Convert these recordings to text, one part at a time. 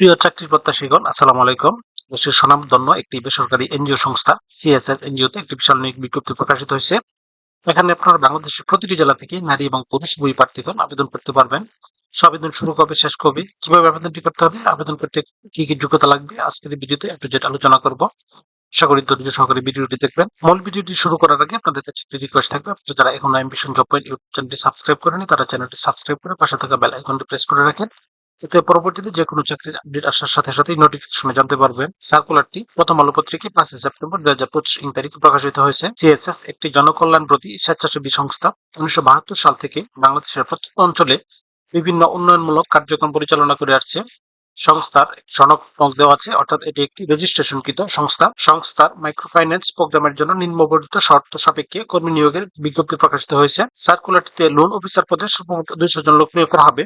প্রিয় চাকরি প্রত্যাশীগণ, আসসালামু আলাইকুম। দেশের স্বনামধন্য একটি বেসরকারি এনজিও সংস্থা, সিএসএস এনজিওতে একটি বিশাল নিয়োগ বিজ্ঞপ্তি প্রকাশিত হয়েছে। এখানে আপনারা বাংলাদেশের প্রতিটি জেলা থেকে নারী এবং পুরুষ বই প্রার্থীগণ আবেদন করতে পারবেন। আবেদন শুরু কবে, শেষ কবে, কীভাবে আবেদনটি করতে হবে, আবেদন করতে কি কি যোগ্যতা লাগবে, আজকের ভিডিওতে একটু যেটা আলোচনা করব। আশা করি ধৈর্য সহকারে ভিডিওটি দেখবেন। মূল ভিডিওটি শুরু করার আগে আপনাদের কাছে একটি রিকোয়েস্ট থাকবে। আপনারা যারা এখন অ্যাম্বিশন জব পয়েন্ট ইউটিউব চ্যানেলটি সাবস্ক্রাইব করেনি তারা চ্যানেলটি সাবস্ক্রাইব করে পাশে থাকা বেল আইকনটি প্রেস করে রাখেন। এতে পরবর্তীতে যে কোনো চাকরির আপডেট আসার সাথে সাথেই নোটিফিকেশনে জানতে পারবেন। সার্কুলারটি প্রথম আলো পত্রিকায় পাঁচই সেপ্টেম্বর দুই হাজার পঁচিশ ইং তারিখে প্রকাশিত হয়েছে। সিএসএস একটি জনকল্যাণ প্রতি স্বেচ্ছাসেবী সংস্থা। উনিশশো বাহাত্তর সাল থেকে বাংলাদেশের প্রত্যেক অঞ্চলে বিভিন্ন উন্নয়নমূলক কার্যক্রম পরিচালনা করে আসছে। সংস্থার সনক দেওয়া আছে, অর্থাৎ এটি একটি রেজিস্ট্রেশনকৃত সংস্থা। সংস্থার মাইক্রোফাইন্যান্স প্রোগ্রামের জন্য নিম্নবর্ণিত শর্ত সাপেক্ষে কর্মী নিয়োগের বিজ্ঞপ্তি প্রকাশিত হয়েছে। সার্কুলারটিতে লোন অফিসার পদে সর্বমোট দুইশো জন লোক নিয়োগ করা হবে।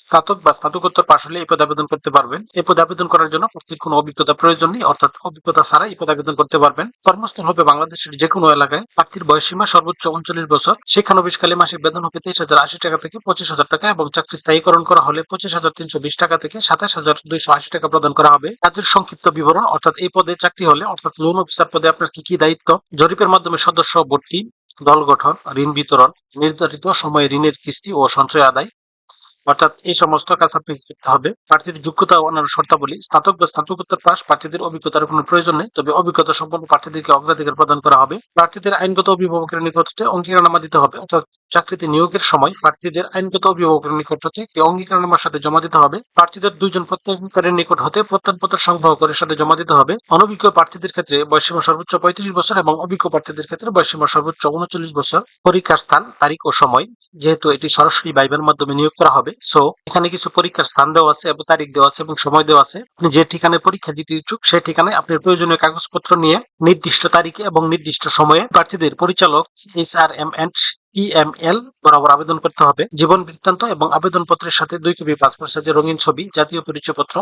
স্নাতক বা স্নাতকোত্তর পাশ হলে এই পদে আবেদন করতে পারবেন। এই পদে আবেদন করার জন্য প্রার্থীর কোনো অভিজ্ঞতা প্রয়োজন নেই, অর্থাৎ অভিজ্ঞতা ছাড়া এই পদে আবেদন করতে পারবেন। কর্মস্থল হবে বাংলাদেশের যে কোনো এলাকায়। প্রার্থীর বয়সীমা সর্বোচ্চ উনচল্লিশ বছর। শিক্ষানবিশকালে মাসিক বেতন হবে তেইশ হাজার আশি টাকা থেকে পঁচিশ হাজার টাকা এবং চাকরি স্থায়ীকরণ করা হলে পঁচিশ হাজার তিনশো বিশ টাকা থেকে সাতাশ হাজার দুইশো আশি টাকা প্রদান করা হবে। কাজের সংক্ষিপ্ত বিবরণ, অর্থাৎ এই পদে চাকরি হলে, অর্থাৎ লোন অফিসার পদে আপনার কি কি দায়িত্ব? জরিপের মাধ্যমে সদস্য ভর্তি, দল গঠন, ঋণ বিতরণ, নির্ধারিত সময়ে ঋণের কিস্তি ও সঞ্চয় আদায় অর্থাৎ এই সমস্ত কাজ আপনাকে করতে হবে। প্রার্থীদের যোগ্যতা অন্যান্য শর্তাবলী, স্নাতক বা স্নাতকোত্তর পাস, প্রার্থীদের অভিজ্ঞতার কোনো প্রয়োজন নেই, তবে অভিজ্ঞতা সম্পন্ন প্রার্থীদেরকে অগ্রাধিকার প্রদান করা হবে। প্রার্থীদের আইনগত অভিভাবকের নিকট অঙ্গীকারনামা দিতে হবে, অর্থাৎ চাকরিতে নিয়োগের সময় প্রার্থীদের আইনগত অভিভাবকের নিকট হতে একটি অঙ্গীকারনামার সাথে জমা দিতে হবে। প্রার্থীদের দুইজন প্রত্যয়নকারীর নিকট হতে প্রত্যয়নপত্র সংগ্রহ করে সাথে জমা দিতে হবে। অনভিজ্ঞ প্রার্থীদের ক্ষেত্রে বয়সীমা সর্বোচ্চ পঁয়ত্রিশ বছর এবং অভিজ্ঞ প্রার্থীদের ক্ষেত্রে বয়সীমা সর্বোচ্চ উনচল্লিশ বছর। পরীক্ষার স্থান, তারিখ ও সময়, যেহেতু এটি সরাসরি বাইবের মাধ্যমে নিয়োগ করা হবে। সো এখানে কিছু পরীক্ষার স্থান দেওয়া আছে, এবং তারিখ দেওয়া আছে, এবং সময় দেওয়া আছে। আপনি যে ঠিকানায় পরীক্ষা দিতে ইচ্ছুক, সেই ঠিকানায় আপনার প্রয়োজনীয় কাগজপত্র নিয়ে নির্দিষ্ট তারিখে এবং নির্দিষ্ট সময়ে প্রার্থীদের পরিচালক H R M and PML বরাবর আবেদন করতে হবে। জীবন বৃত্তান্ত এবং আবেদনপত্রের সাথে দুই কপি পাসপোর্ট সাইজের রঙিন ছবি, জাতীয় পরিচয়পত্র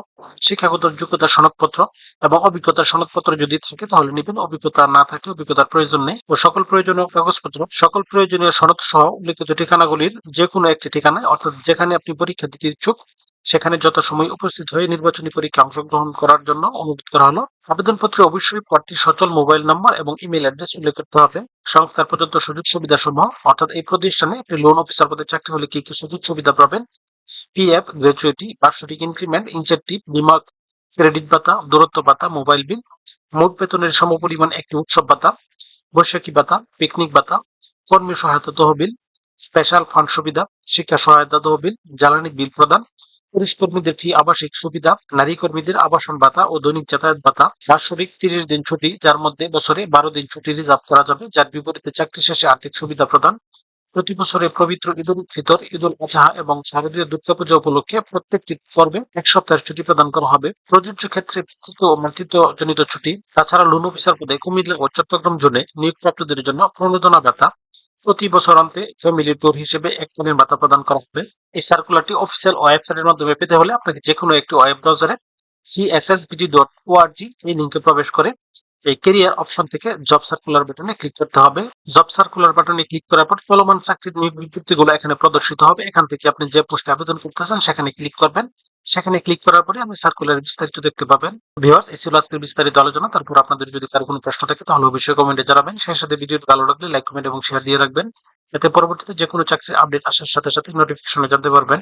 শিক্ষাগত যোগ্যতা সনদপত্র এবং অভিজ্ঞতার সনদপত্র যদি থাকে তাহলে নেবেন। অভিজ্ঞতা না থাকে অভিজ্ঞতার প্রয়োজন নেই ও সকল প্রয়োজনীয় কাগজপত্র, সকল প্রয়োজনীয় সনদ সহ উল্লেখিত ঠিকানাগুলির যে কোনো একটি ঠিকানায় অর্থাৎ যেখানে আপনি পরীক্ষা দিতে ইচ্ছুক সেখানে যত সময় উপস্থিত হয়ে নির্বাচনী পরীক্ষা অংশগ্রহণ করার জন্য অনুরোধ করা হলো। আবেদনপত্রে অবশ্যই প্রার্থীর সচল মোবাইল নাম্বার এবং ইমেল অ্যাড্রেস উল্লেখ করতে হবে। সংস্থার প্রদত্ত সুযোগ সুবিধা সমূহ অর্থাৎ এই প্রতিষ্ঠানে আপনি লোন অফিসার পদে চাকরি হলে কি কি সুযোগ সুবিধা পাবেন? পিএফ গ্র্যাচুইটি বার্ষিক ইনক্রিমেন্ট ইনসেন্টিভ বিমা ক্রেডিট ভাতা, দূরত্ব ভাতা মোবাইল বিল মোট বেতনের সমপরিমাণ একটি উৎসব ভাতা, বৈশাখী ভাতা পিকনিক ভাতা, কর্মী সহায়তা তহবিল স্পেশাল ফান্ড সুবিধা, শিক্ষা সহায়তা তহবিল, জ্বালানি বিল প্রদান পুরুষ কর্মীদের ফি, আবাসিক সুবিধা, নারী কর্মীদের আবাসন ভাতা ও দৈনিক যাতায়াত ভাতা বাৎসরিক তিরিশ দিন ছুটি, যার মধ্যে বছরে বারো দিন ছুটি রিজার্ভ করা যাবে, যার বিপরীতে চাকরি শেষে আর্থিক সুবিধা প্রদান। প্রতি বছরে পবিত্র ঈদ উল ফিতর, ঈদ উল আজহা এবং শারদীয় দুর্গাপূজা উপলক্ষে প্রত্যেকটি পর্বে এক সপ্তাহের ছুটি প্রদান করা হবে। প্রযোজ্য ক্ষেত্রে জনিত ছুটি। তাছাড়া লোন অফিসার পদে কুমিল্লা ও চট্টগ্রাম জোনে নিয়োগপ্রাপ্তদের জন্য প্রণোদনা ভাতা। প্রতি বছর অন্তে ফ্যামিলি ট্যুর হিসেবে এক দিনের ভাতা প্রদান করা হবে। এই সার্কুলারটি অফিসিয়াল ওয়েবসাইটের মাধ্যমে পেতে হলে আপনাকে যে কোনো একটি ওয়েব ব্রাউজারে সিএসএসবিটি ডট ওআরজি এই লিঙ্কে প্রবেশ করে এই কেরিয়ার অপশন থেকে জব সার্কুলার বাটনে ক্লিক করতে হবে। জব সার্কুলার বাটনে ক্লিক করার পর চলমান চাকরির বিজ্ঞপ্তিগুলো এখানে প্রদর্শিত হবে। এখান থেকে আপনি যে পোস্টে আবেদন করতেছেন সেখানে ক্লিক করবেন। সেখানে ক্লিক করার পরে আপনি সার্কুলার বিস্তারিত দেখতে পাবেন। ভিউয়ার্স এই ছিল আজকের বিস্তারিত আলোচনা। তারপর আপনাদের যদি কারও কোনো প্রশ্ন থাকে, তাহলে অবশ্যই কমেন্টে জানাবেন। সেই সাথে ভিডিওটি ভালো লাগলে লাইক কমেন্ট এবং শেয়ার দিয়ে রাখবেন। এতে পরবর্তীতে যে কোনো চাকরির আপডেট আসার সাথে সাথে নোটিফিকেশনে জানতে পারবেন।